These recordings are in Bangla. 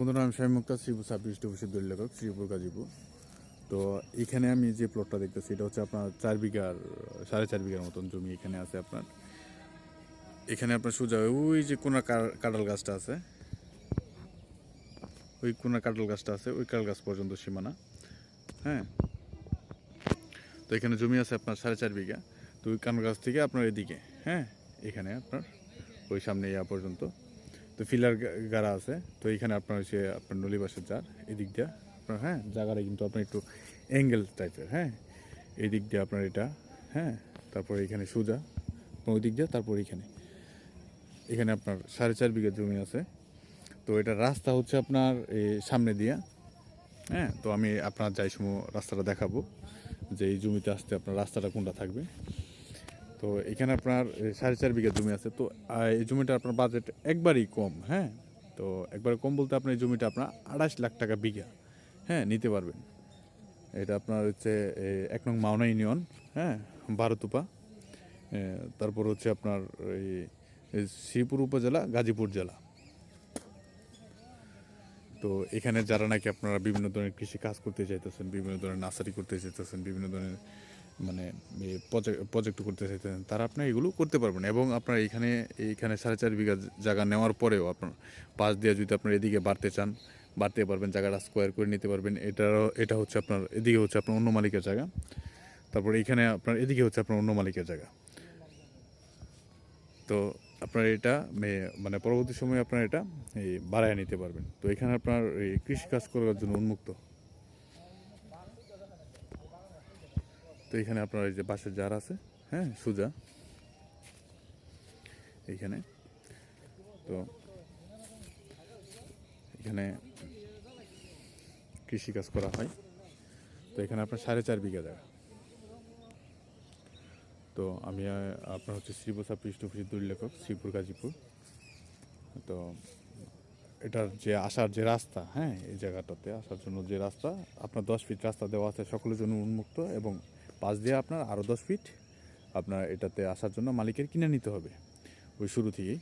বন্ধুরা আমি শামীম মুক্তা শ্রীপুর ডিস্ট্রিক্ট অফিসের দলীয় লেখক, শ্রীপুর গাজীপুর। তো এখানে আমি যে প্লটটা দেখতেছি, এটা হচ্ছে আপনার চার বিঘার, সাড়ে চার বিঘার মতন জমি এখানে আছে আপনার। এখানে আপনার সোজা ওই যে কোনা কাঁঠাল গাছটা আছে, ওই কোনা কাঁঠাল গাছটা আছে, ওই কাঁঠাল গাছ পর্যন্ত সীমানা হ্যাঁ? তো এখানে জমি আছে আপনার সাড়ে চার বিঘা, তো ওই কাঁঠাল গাছ থেকে আপনার এদিকে হ্যাঁ? এখানে আপনার, ওই সামনে ইয়া পর্যন্ত। তো ফিলার গাড়া আছে। তো এখানে আপনার হচ্ছে আপনার নলিবাসের জার, এদিক দিয়ে আপনার হ্যাঁ জায়গাটা কিন্তু আপনার একটু অ্যাঙ্গেল টাইপের হ্যাঁ। এই দিক দিয়ে আপনার এটা হ্যাঁ তারপর এখানে সোজা ওই দিক দিয়ে, তারপর এখানে। এখানে আপনার সাড়ে চার বিঘা জমি আছে। তো এটা রাস্তা হচ্ছে আপনার সামনে দিয়া হ্যাঁ। তো আমি আপনার যাই সময় রাস্তাটা দেখাবো, যে এই জমিতে আসতে আপনার রাস্তাটা কোনটা থাকবে। তো এখানে আপনার সাড়ে চার বিঘা জমি আছে। তো এই জমিটা আপনার বাজেট একবারই কম হ্যাঁ? তো একবারে কম বলতে আপনার এই জমিটা আপনার আড়াইশ লাখ টাকা বিঘা হ্যাঁ নিতে পারবেন। এটা আপনার হচ্ছে এক নং মাওনা ইউনিয়ন হ্যাঁ বারোতুপা। তারপর হচ্ছে আপনার এই শ্রীপুর উপজেলা, গাজীপুর জেলা। তো এখানে যারা নাকি আপনারা বিভিন্ন ধরনের কৃষি কাজ করতে চাইতেছেন, বিভিন্ন ধরনের নার্সারি করতে চাইতেছেন, বিভিন্ন ধরনের মানে প্রজেক্ট করতে চাইতেছেন তারা আপনার এগুলো করতে পারবেন এবং আপনার এখানে এইখানে সাড়ে চার বিঘা জায়গা নেওয়ার পরেও আপনার পাশ দিয়ে যদি আপনার এদিকে বাড়তে চান, বাড়তে পারবেন, জায়গাটা স্কোয়ার করে নিতে পারবেন। এটারও, এটা হচ্ছে আপনার, এদিকে হচ্ছে আপনার অন্য মালিকের জায়গা। তারপর এখানে আপনার, এদিকে হচ্ছে আপনার অন্য মালিকের জায়গা। তো আপনার এটা মানে পরবর্তী সময়ে আপনার এটা, এই বাড়ায় নিতে পারবেন। তো এখানে আপনার এই কৃষিকাজ করার জন্য উন্মুক্ত। তো এখানে আপনার এই যে বাসের জার আছে হ্যাঁ সুজা। এইখানে। তো এখানে কৃষিকাজ করা হয়। তো এখানে আপনার সাড়ে চার বিঘা জায়গা। তো আমি আপনার হচ্ছে শ্রীবসা পৃষ্ঠ অফিসের দুই লেখক শ্রীপুর, গাজীপুর। তো এটার যে আসার যে রাস্তা হ্যাঁ এই জায়গাটাতে আসার জন্য যে রাস্তা, আপনার দশ ফিট রাস্তা দেওয়া আছে, সকলের জন্য উন্মুক্ত এবং পাশ দিয়ে আপনার আরও দশ ফিট আপনার এটাতে আসার জন্য মালিকের কিনে নিতে হবে। ওই শুরু থেকেই।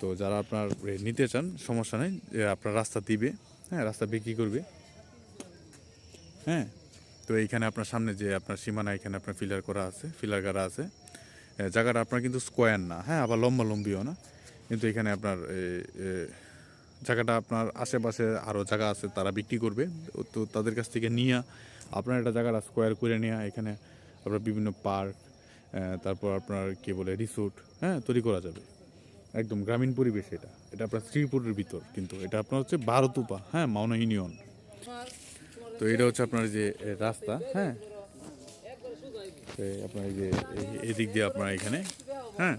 তো যারা আপনার নিতে চান, সমস্যা নেই আপনার রাস্তা দিবে হ্যাঁ রাস্তা বিক্রি করবে। হ্যাঁ তো এইখানে আপনার সামনে যে আপনার সীমানা, এখানে আপনার ফিলার করা আছে, ফিলার গাড়া আছে। জায়গাটা আপনার কিন্তু স্কোয়ার না হ্যাঁ আবার লম্বা লম্বিও না। কিন্তু এখানে আপনার জায়গাটা আপনার আশেপাশে আরও জায়গা আছে, তারা বিক্রি করবে। তো তাদের কাছ থেকে নিয়ে আপনার এটা জায়গাটা স্কোয়ার করে নেওয়া এখানে আপনার বিভিন্ন পার্ক তারপর আপনার কি বলে রিসোর্ট হ্যাঁ তৈরি করা যাবে। একদম গ্রামীণ পরিবেশ এটা। এটা আপনার শ্রীপুরের ভিতর কিন্তু। এটা আপনার হচ্ছে বারোতুপা হ্যাঁ মাওনা ইউনিয়ন। তো এটা হচ্ছে আপনার যে রাস্তা হ্যাঁ। আপনার যে, এই দিয়ে আপনার এখানে হ্যাঁ।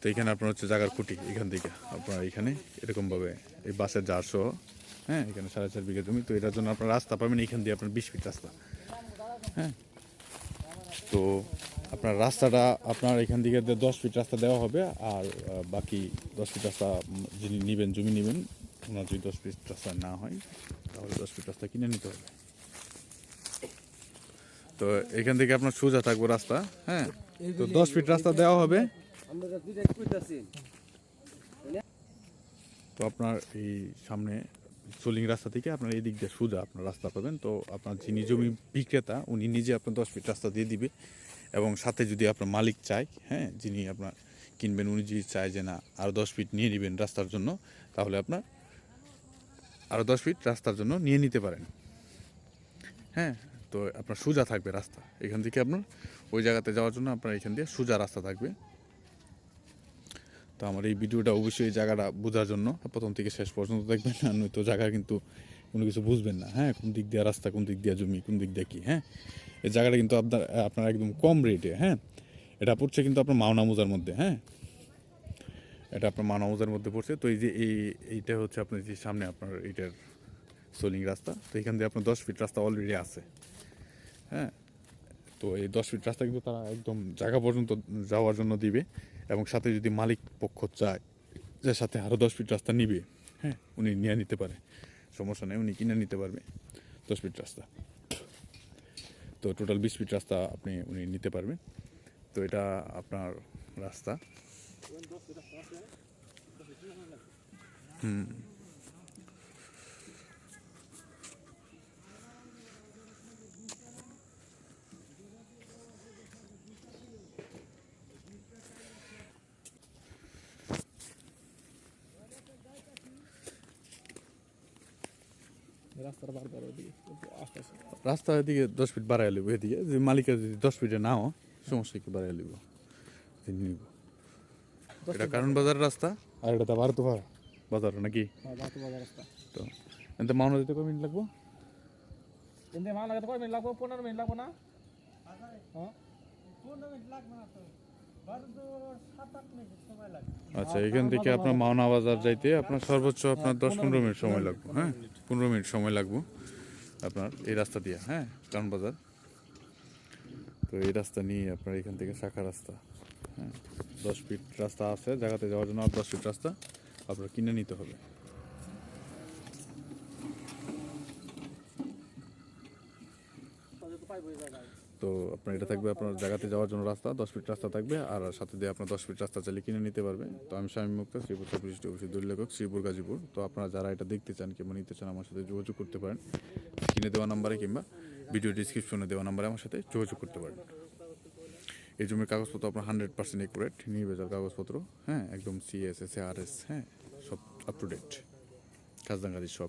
তো এখানে আপনার হচ্ছে জাগার খুঁটি, এখান থেকে আপনার এখানে এরকমভাবে এই বাসের জার সহ হ্যাঁ এখানে সাড়ে চার বিঘা জমি তো এটার জন্য আপনার রাস্তা পাবেন এখান দিয়ে আপনার বিশ ফিট রাস্তা। হ্যাঁ তো আপনার রাস্তাটা আপনার এখান থেকে দশ ফিট রাস্তা দেওয়া হবে আর বাকি দশ ফিট রাস্তা যিনি নেবেন জমি নেবেন ওনার যদি দশ ফিট রাস্তা না হয় তাহলে দশ ফিট রাস্তা কিনে নিতে হবে। তো এখান থেকে আপনার সোজা থাকব রাস্তা হ্যাঁ তো দশ ফিট রাস্তা দেওয়া হবে। তো আপনার এই সামনে সোলিং রাস্তা থেকে আপনার এই দিক দিয়ে সোজা আপনার রাস্তা পাবেন। তো আপনার যিনি জমি বিক্রেতা, উনি নিজে আপনার দশ ফিট রাস্তা দিয়ে দিবে এবং সাথে যদি আপনার মালিক চায় হ্যাঁ যিনি আপনার কিনবেন, উনি যদি চায় যে না আরও দশ ফিট নিয়ে নেবেন রাস্তার জন্য, তাহলে আপনার আরও দশ ফিট রাস্তার জন্য নিয়ে নিতে পারেন। হ্যাঁ তো আপনার সোজা থাকবে রাস্তা। এখান থেকে আপনার ওই জায়গাতে যাওয়ার জন্য আপনার এখান দিয়ে সোজা রাস্তা থাকবে। তো আমার এই ভিডিওটা অবশ্যই এই জায়গাটা বোঝার জন্য। প্রথম থেকে শেষ পর্যন্ত দেখবেন না, নয়তো জায়গা কিন্তু কোনো কিছু বুঝবেন না। হ্যাঁ কোন দিক দিয়ে রাস্তা, কোন দিক দিয়ে জমি, কোন দিক দিয়ে কি হ্যাঁ? এই জায়গাটা কিন্তু আপনার আপনার একদম কম রেটে হ্যাঁ? এটা পড়ছে কিন্তু আপনার মাওনা মোজার মধ্যে হ্যাঁ? এটা আপনার মাওনা মোজার মধ্যে পড়ছে। তো এই যে এই, এইটা হচ্ছে আপনার যে সামনে আপনার এইটার সোলিং রাস্তা। তো এখান দিয়ে আপনার দশ ফিট রাস্তা অলরেডি আছে হ্যাঁ? তো এই দশ ফিট রাস্তা কিন্তু তারা একদম জায়গা পর্যন্ত যাওয়ার জন্য দিবে। এবং সাথে যদি মালিক পক্ষ চায় যে সাথে আরও দশ ফিট রাস্তা নিবে হ্যাঁ উনি নিয়ে নিতে পারে। সমস্যা নেই, উনি কিনে নিতে পারবে দশ ফিট রাস্তা। তো টোটাল বিশ ফিট রাস্তা আপনি, উনি নিতে পারবেন। তো এটা আপনার রাস্তা। হুম। বারবার ওদিকে রাস্তা এদিকে দশ ফিট বাড়াই লিব এদিকে। যে মালিকের যদি দশ ফিটে নাও সমস্যা কি বাড়াই লিব নিব এটা কারণ বাজারের রাস্তা? আর এটা তো ভারত বাজার নাকি? হ্যাঁ বাজার তো এতে মাওনা দিতে কয় মিনিট লাগবো? কিন্তু মা লাগাতে কয় মিনিট লাগবো? পনেরো মিনিট লাগবো না? হ্যাঁ? আচ্ছা এখান থেকে আপনার মাওনা বাজার যাইতে আপনার সর্বোচ্চ আপনার দশ পনেরো মিনিট সময় লাগবে হ্যাঁ? পনেরো মিনিট সময় লাগবো আপনার এই রাস্তা দিয়ে হ্যাঁ? কারণ বাজার। তো এই রাস্তা নিয়ে আপনার এখান থেকে শাখা রাস্তা হ্যাঁ? দশ ফিট রাস্তা আছে, জায়গাতে যাওয়ার জন্য দশ ফিট রাস্তা আপনার কিনে নিতে হবে। তো আপনার এটা থাকবে আপনার জায়গাতে যাওয়ার জন্য রাস্তা, দশ ফিট রাস্তা থাকবে আর সাথে দিয়ে আপনার দশ ফিট রাস্তা চাইলে কিনে নিতে পারবে। তো আমি স্বামী মুক্ত শ্রীপুর সাবৃষ্টি অফিসের দুই লেখক, শ্রীপুর, গাজীপুর। তো আপনারা যারা এটা দেখতে চান কিংবা নিতে চান আমার সাথে যোগাযোগ করতে পারেন। কিনে দেওয়া নাম্বারে কিংবা ভিডিও ডিসক্রিপশনে দেওয়া নাম্বারে আমার সাথে যোগাযোগ করতে পারেন। এই জমির কাগজপত্র আপনার হান্ড্রেড পার্সেন্ট একুরেট নির্বেচার কাগজপত্র হ্যাঁ একদম সিএস এস আর এস হ্যাঁ সব আপ টু ডেট কাজদাঙ্গারি সব।